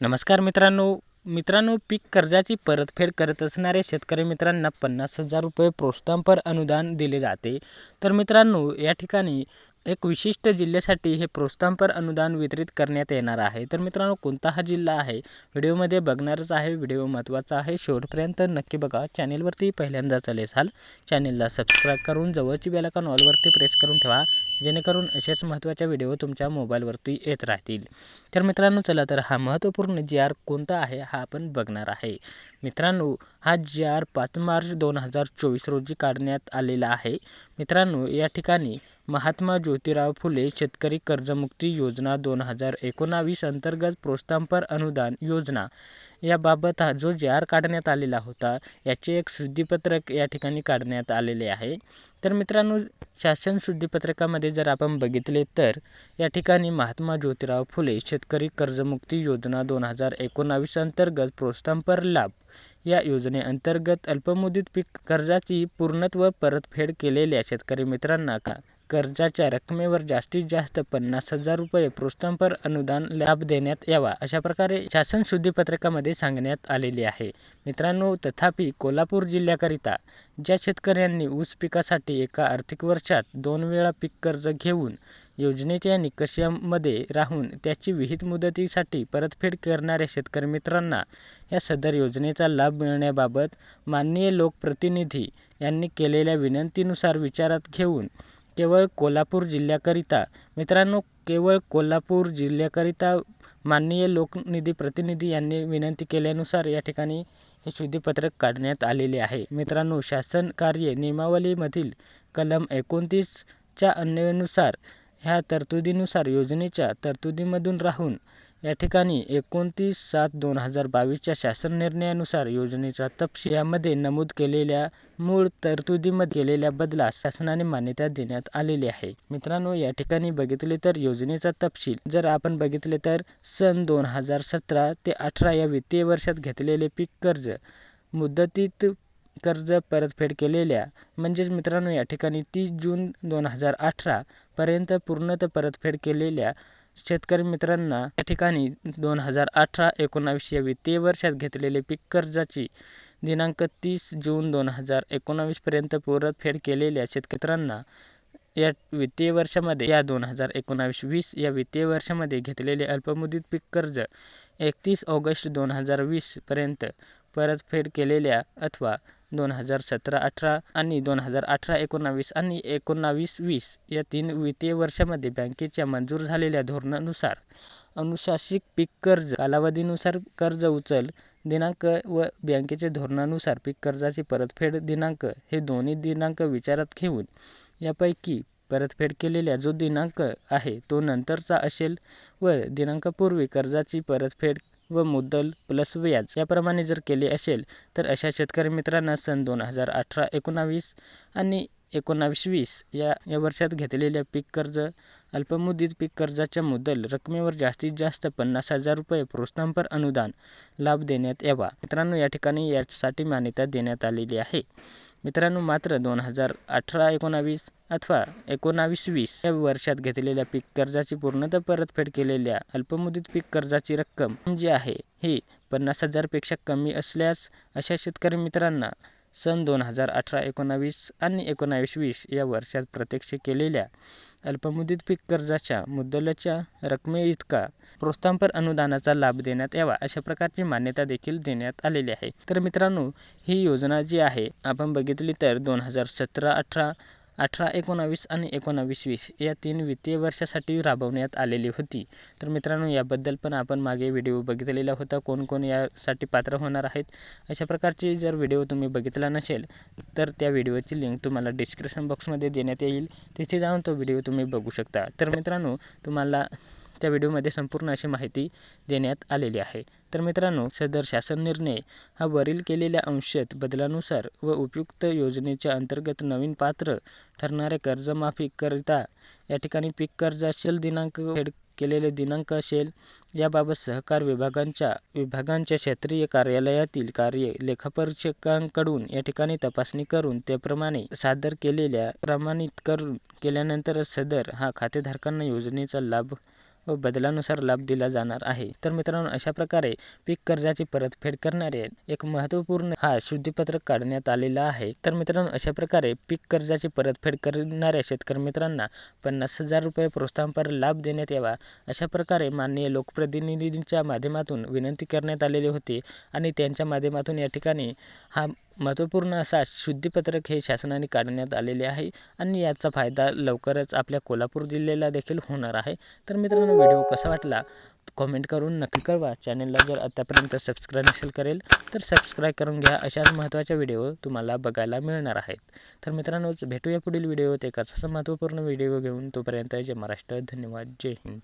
नमस्कार मित्रांनो. मित्रांनो पीक कर्जाची परतफेड करत असणाऱ्या शेतकरी मित्रांना पन्नास हजार रुपये प्रोत्साहनपर अनुदान दिले जाते. तर मित्रांनो या ठिकाणी एक विशिष्ट जिल्ह्यासाठी हे प्रोत्साहनपर अनुदान वितरित करण्यात येणार आहे. तर मित्रांनो कोणता हा जिल्हा आहे? व्हिडिओमध्ये बघणारच आहे. व्हिडिओ महत्त्वाचा आहे. शेवटपर्यंत नक्की बघा. चॅनेलवरती पहिल्यांदा चालेल असाल चॅनेलला सबस्क्राईब करून जवळची बेलाकॉन ऑलवरती प्रेस करून ठेवा जेणेकरून असेच महत्त्वाच्या व्हिडिओ तुमच्या मोबाईलवरती येत राहतील. तर मित्रांनो चला तर हा महत्त्वपूर्ण जी आर कोणता आहे हा आपण बघणार आहे. मित्रांनो हा जी आर पाच मार्च दोन हजार चोवीस रोजी काढण्यात आलेला आहे. मित्रांनो या ठिकाणी महात्मा ज्योतिराव फुले शेतकरी कर्जमुक्ती योजना दोन हजार एकोणावीस अंतर्गत प्रोत्साहनपर अनुदान योजना याबाबत हा जो जे आर काढण्यात आलेला होता याचे एक शुद्धीपत्रक या ठिकाणी काढण्यात आलेले आहे. तर मित्रांनो शासन शुद्धीपत्रकामध्ये जर आपण बघितले तर या ठिकाणी महात्मा ज्योतिराव फुले शेतकरी कर्जमुक्ती योजना दोन हजार एकोणावीस अंतर्गत प्रोत्साहनपर लाभ या योजनेअंतर्गत अल्पमुदत पीक कर्जाची पूर्णत्व परतफेड केलेल्या शेतकरी मित्रांना का कर्जाच्या रकमेवर जास्तीत जास्त पन्नास हजार रुपये प्रोत्साहनपर अनुदान लाभ देण्यात यावा अशा प्रकारे शासन शुद्धीपत्रकामध्ये सांगण्यात आलेले आहे. मित्रांनो तथापि कोल्हापूर जिल्ह्याकरिता ज्या शेतकऱ्यांनी ऊस पिकासाठी एका आर्थिक वर्षात दोन वेळा पीक कर्ज घेऊन योजनेच्या निकषामध्ये राहून त्याची विहित मुदतीसाठी परतफेड करणाऱ्या शेतकरी मित्रांना या सदर योजनेचा लाभ मिळण्याबाबत माननीय लोकप्रतिनिधी यांनी केलेल्या विनंतीनुसार विचारात घेऊन केवळ कोल्हापूर जिल्ह्याकरिता. मित्रांनो केवळ कोल्हापूर जिल्ह्याकरिता माननीय लोकनिधी प्रतिनिधी यांनी विनंती केल्यानुसार या ठिकाणी हे शुद्धीपत्रक काढण्यात आलेले आहे. मित्रांनो शासन कार्य नियमावलीमधील कलम एकोणतीसच्या अन्वयानुसार ह्या तरतुदीनुसार योजनेच्या तरतुदीमधून राहून या ठिकाणी एकोणतीस सात दोन हजार बावीसच्या शासन निर्णयानुसार योजनेचा तपशील यामध्ये नमूद केलेल्या मूळ तरतुदीमध्ये केलेल्या बदलास शासनाने मान्यता देण्यात आलेली आहे. मित्रांनो या ठिकाणी बघितले तर योजनेचा तपशील जर आपण बघितले तर सन दोन हजार सतरा ते अठरा या वित्तीय वर्षात घेतलेले पीक कर्ज मुदतीत कर्ज परतफेड केलेल्या म्हणजेच मित्रांनो या ठिकाणी तीस जून दोन हजार अठरापर्यंत पूर्णतः परतफेड केलेल्या शेतकरी मित्रांना या ठिकाणी दोन हजार अठरा एकोणावीस या वित्तीय वर्षात घेतलेले पीक कर्जाची दिनांक तीस जून दोन हजार एकोणावीसपर्यंत परतफेड केलेल्या शेतकऱ्यांना या वित्तीय वर्षामध्ये या दोन हजार एकोणावीस वीस या वित्तीय वर्षामध्ये घेतलेले अल्पमुदत पीक कर्ज एकतीस ऑगस्ट दोन हजार वीसपर्यंत परतफेड केलेल्या अथवा दोन हजार सतरा अठरा आणि दोन हजार अठरा एकोणावीस आणि एकोणावीस वीस या तीन वित्तीय वर्षामध्ये बँकेच्या मंजूर झालेल्या धोरणानुसार अनुशासिक पीक कर्ज कालावधीनुसार कर्ज उचल दिनांक व बँकेच्या धोरणानुसार पीक कर्जाची परतफेड दिनांक हे दोन्ही दिनांक विचारात घेऊन यापैकी परतफेड केलेला जो दिनांक आहे तो नंतरचा असेल व दिनांकापूर्वी कर्जाची परतफेड व मुद्दल प्लस व्याज याप्रमाणे जर केले असेल तर अशा शेतकरी मित्रांना सन दोन हजार अठरा एकोणावीस आणि एकोणावीस वीस या या वर्षात घेतलेल्या पीक कर्ज अल्पमुदित पीक कर्जाच्या मुद्दल रकमेवर जास्तीत जास्त पन्नास हजार रुपये प्रोत्साहनपर अनुदान लाभ देण्यात यावा. मित्रांनो या ठिकाणी यासाठी मान्यता देण्यात आलेली आहे. मित्रांनो मात्र दोन हजार अठरा एकोणावीस अथवा एकोणावीस वीस या वर्षात घेतलेल्या पीक कर्जाची पूर्णतः परतफेड केलेल्या अल्पमुदत पीक कर्जाची रक्कम जी आहे ही पन्नास हजारपेक्षा कमी असल्यास अशा शेतकरी मित्रांना सन दोन हजार अठरा एकोणावीस आणि एकोणावीस वीस या वर्षात प्रत्यक्ष केलेल्या अल्पमुदत पीक कर्जाच्या मुद्दलाच्या रकमेइतका प्रोत्साहनपर अनुदानाचा लाभ देण्यात यावा अशा प्रकारची मान्यता देखील देण्यात आलेली आहे. तर मित्रांनो ही योजना जी आहे आपण बघितली तर दोन हजार सतरा अठरा अठरा एकोणावीस आणि एकोणावीस वीस या तीन वित्तीय वर्षासाठी राबवण्यात आलेली होती. तर मित्रांनो याबद्दल पण आपण मागे व्हिडिओ बघितलेला होता. कोण कोण यासाठी पात्र होणार आहेत? अशा प्रकारची जर व्हिडिओ तुम्ही बघितला नसेल तर त्या व्हिडिओची लिंक तुम्हाला डिस्क्रिप्शन बॉक्समध्ये देण्यात येईल. तिथे जाऊन तो व्हिडिओ तुम्ही बघू शकता. तर मित्रांनो तुम्हाला त्या व्हिडिओमध्ये संपूर्ण अशी माहिती देण्यात आलेली आहे. तर मित्रांनो सदर शासन निर्णय हा वरील केलेल्या अंशत बदलानुसार व उपयुक्त योजनेच्या अंतर्गत नवीन पात्र ठरणाऱ्या कर्जमाफीकरिता या ठिकाणी पीक कर्ज असेल दिनांक फेड केलेले दिनांक असेल याबाबत सहकार विभागांच्या विभागांच्या क्षेत्रीय कार्यालयातील कार्य लेखापरीक्षकांकडून या ठिकाणी तपासणी करून त्याप्रमाणे सादर केलेल्या प्रमाणित करून केल्यानंतर सदर हा खातेधारकांना योजनेचा लाभ व बदलानुसार लाभ दिला जाणार आहे. तर मित्रांनो अशा प्रकारे पीक कर्जाची परतफेड करणारे एक महत्त्वपूर्ण हा शुद्धीपत्रक काढण्यात आलेला आहे. तर मित्रांनो अशा प्रकारे पीक कर्जाची परतफेड करणाऱ्या शेतकरी मित्रांना पन्नास हजार रुपये प्रोत्साहनपर लाभ देण्यात यावा अशा प्रकारे माननीय लोकप्रतिनिधींच्या माध्यमातून विनंती करण्यात आलेली होती आणि त्यांच्या माध्यमातून या ठिकाणी हा महत्त्वपूर्ण असा शुद्धीपत्रक हे शासनाने काढण्यात आलेले आहे आणि याचा फायदा लवकरच आपल्या कोल्हापूर जिल्ह्याला देखील होणार आहे. तर मित्रांनो व्हिडिओ कसा वाटला? कॉमेंट करून नक्की कळवा. चॅनलला जर आतापर्यंत सबस्क्राईब नसेल करेल तर सबस्क्राईब करून घ्या. अशाच महत्त्वाच्या व्हिडिओ तुम्हाला बघायला मिळणार आहेत. तर मित्रांनोच भेटूया पुढील व्हिडिओत. एक असा महत्त्वपूर्ण व्हिडिओ घेऊन तोपर्यंत जय महाराष्ट्र. धन्यवाद. जय हिंद.